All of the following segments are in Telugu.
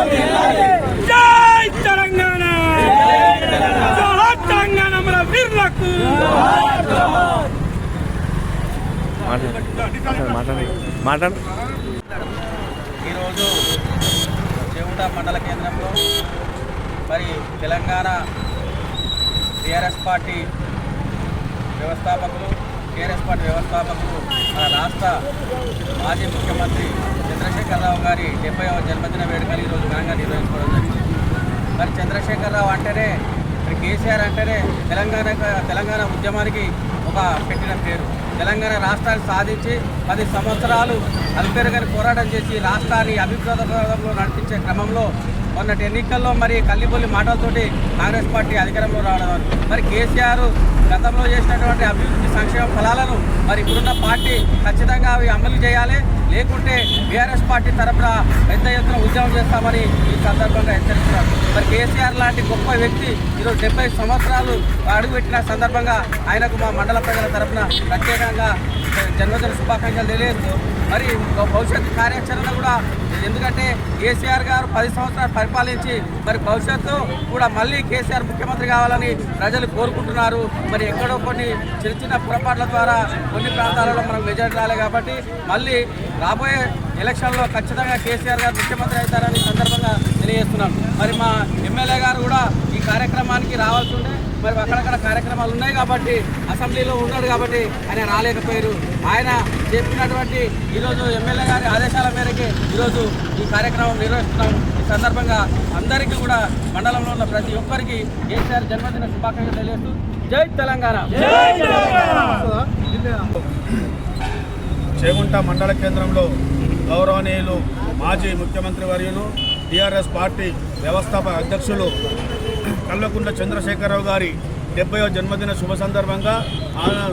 జై తెలంగాణ! తెలంగాణ మన మాట్లాడు ఈరోజు చెవుట మండల కేంద్రంలో మరి తెలంగాణ టీఆర్ఎస్ పార్టీ వ్యవస్థాపకులు టీఆర్ఎస్ పార్టీ వ్యవస్థాపకులు మన రాష్ట్ర మాజీ ముఖ్యమంత్రి చంద్రశేఖరరావు గారి డెబ్బైవ జన్మదిన వేడుకలు ఈరోజు ఘనంగా నిర్వహించుకోవడం జరిగింది. మరి చంద్రశేఖరరావు అంటేనే మరి కేసీఆర్ అంటేనే తెలంగాణ తెలంగాణ ఉద్యమానికి ఒక పెట్టిన పేరు. తెలంగాణ రాష్ట్రాన్ని సాధించి పది సంవత్సరాలు అల్పెరగని పోరాటం చేసి రాష్ట్రాన్ని అభివృద్ధిలో నడిపించే క్రమంలో మొన్నటి ఎన్నికల్లో మరి కల్లిబొల్లి మాటలతోటి కాంగ్రెస్ పార్టీ అధికారంలో రావడం. మరి కేసీఆర్ గతంలో చేసినటువంటి అభివృద్ధి సంక్షేమ ఫలాలను మరి ఇప్పుడున్న పార్టీ ఖచ్చితంగా అవి అమలు చేయాలి. లేకుంటే బీఆర్ఎస్ పార్టీ తరఫున పెద్ద ఎత్తున ఉద్యమం చేస్తామని ఈ సందర్భంగా హెచ్చరిస్తున్నారు. మరి కేసీఆర్ లాంటి గొప్ప వ్యక్తి ఈరోజు డెబ్బై సంవత్సరాలు అడుగుపెట్టిన సందర్భంగా ఆయనకు మా మండల ప్రజల తరఫున ప్రత్యేకంగా జన్మదిన శుభాకాంక్షలు తెలియజేస్తూ మరి భవిష్యత్తు కార్యాచరణ కూడా ఎందుకంటే కేసీఆర్ గారు పది సంవత్సరాలు పరిపాలించి మరి భవిష్యత్తు కూడా మళ్ళీ కేసీఆర్ ముఖ్యమంత్రి కావాలని ప్రజలు కోరుకుంటున్నారు. మరి ఎక్కడో కొన్ని చిన్న చిన్న పొరపాట్ల ద్వారా కొన్ని ప్రాంతాలలో మనం మెజార్టీ రాలే కాబట్టి మళ్ళీ రాబోయే ఎలక్షన్లో ఖచ్చితంగా కేసీఆర్ గారు ముఖ్యమంత్రి అవుతారని సందర్భంగా తెలియజేస్తున్నాం మరి మా ఎమ్మెల్యే గారు కూడా ఈ కార్యక్రమానికి రావాల్సి ఉండే. మరి అక్కడక్కడ కార్యక్రమాలు ఉన్నాయి కాబట్టి అసెంబ్లీలో ఉన్నాడు కాబట్టి ఆయన రాలేకపోయారు. ఆయన చెప్పినటువంటి ఈరోజు ఎమ్మెల్యే గారి ఆదేశాల మేరకే ఈరోజు ఈ కార్యక్రమం నిర్వహిస్తున్నాం. ఈ సందర్భంగా అందరికీ కూడా మండలంలో ఉన్న ప్రతి ఒక్కరికి కేసీఆర్ జన్మదిన శుభాకాంక్షలు తెలియజేస్తూ జై తెలంగాణ. చేగుంట మండల కేంద్రంలో గౌరవనీయులు మాజీ ముఖ్యమంత్రి వర్యులు టీఆర్ఎస్ పార్టీ వ్యవస్థాపక అధ్యక్షులు కల్వకుంట్ల చంద్రశేఖరరావు గారి డెబ్బైవ జన్మదిన శుభ సందర్భంగా మరెన్నో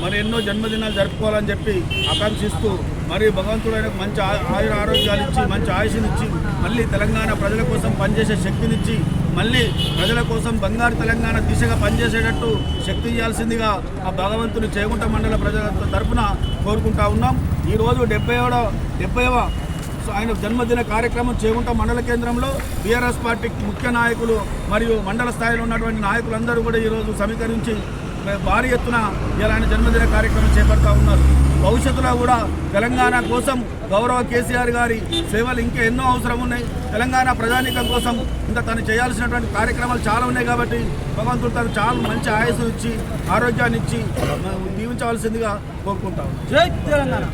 మరి ఎన్నో జన్మదినాలు జరుపుకోవాలని చెప్పి ఆకాంక్షిస్తూ మరి భగవంతుడు ఆయనకు మంచి ఆ- ఆయుర ఆరోగ్యాలు ఇచ్చి మంచి ఆయుష్నిచ్చి మళ్ళీ తెలంగాణ ప్రజల కోసం పనిచేసే శక్తినిచ్చి మళ్ళీ ప్రజల కోసం బంగారు తెలంగాణ దిశగా పనిచేసేటట్టు శక్తి ఇవ్వాల్సిందిగా ఆ భగవంతుని చేగుంట మండల ప్రజల తరఫున కోరుకుంటా ఉన్నాం. ఈరోజు డెబ్బైవ డెబ్బైవ ఆయన జన్మదిన కార్యక్రమం చేగుంట మండల కేంద్రంలో బీఆర్ఎస్ పార్టీ ముఖ్య నాయకులు మరియు మండల స్థాయిలో ఉన్నటువంటి నాయకులందరూ కూడా ఈరోజు సమీకరించి భారీ ఎత్తున ఇలా ఆయన జన్మదిన కార్యక్రమం చేపడతా ఉన్నారు. భవిష్యత్తులో కూడా తెలంగాణ కోసం గౌరవ కేసీఆర్ గారి సేవలు ఇంకా ఎన్నో అవసరం ఉన్నాయి. తెలంగాణ ప్రజానీకం కోసం ఇంకా తను చేయాల్సినటువంటి కార్యక్రమాలు చాలా ఉన్నాయి కాబట్టి భగవంతుడు తను చాలా మంచి ఆయుసు ఇచ్చి ఆరోగ్యాన్ని ఇచ్చి దీవించవలసిందిగా కోరుకుంటాం జై తెలంగాణ.